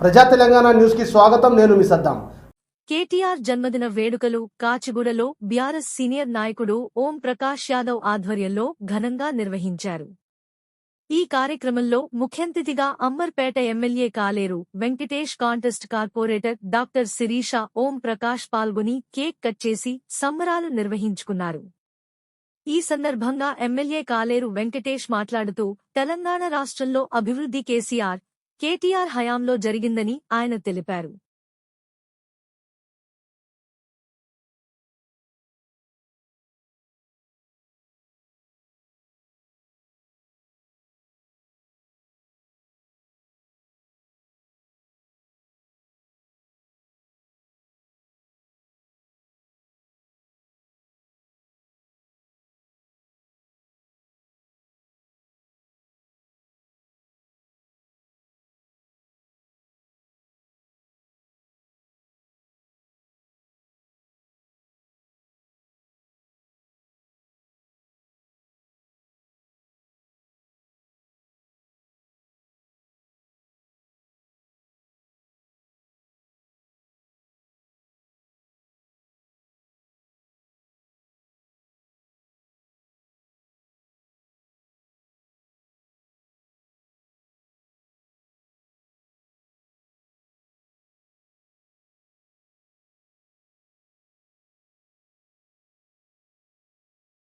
ప్రజా తెలంగాణ న్యూస్కి స్వాగతం నేను మీ సద్దాం. కేటీఆర్ జన్మదిన వేడుకలు కాచిగూడలో బీఆర్ఎస్ సీనియర్ నాయకుడు ఓం ప్రకాష్ యాదవ్ ఆధ్వర్యంలో ఘనంగా నిర్వహించారు. ఈ కార్యక్రమంలో ముఖ్యంతిథిగా Ameerpet MLA Kaleru Venkatesh contest corporator doctor Sirisha Om Prakash పాల్గొని కేక్ కట్ చేసి సంబరాలు నిర్వహించుకున్నారు. ఈ సందర్భంగా ఎమ్మెల్యే కాలేరు వెంకటేష్ మాట్లాడుతూ తెలంగాణ రాష్ట్రంలో అభివృద్ధి కేసీఆర్ కేటీఆర్ హయాంలో జరిగిందని ఆయన తెలిపారు.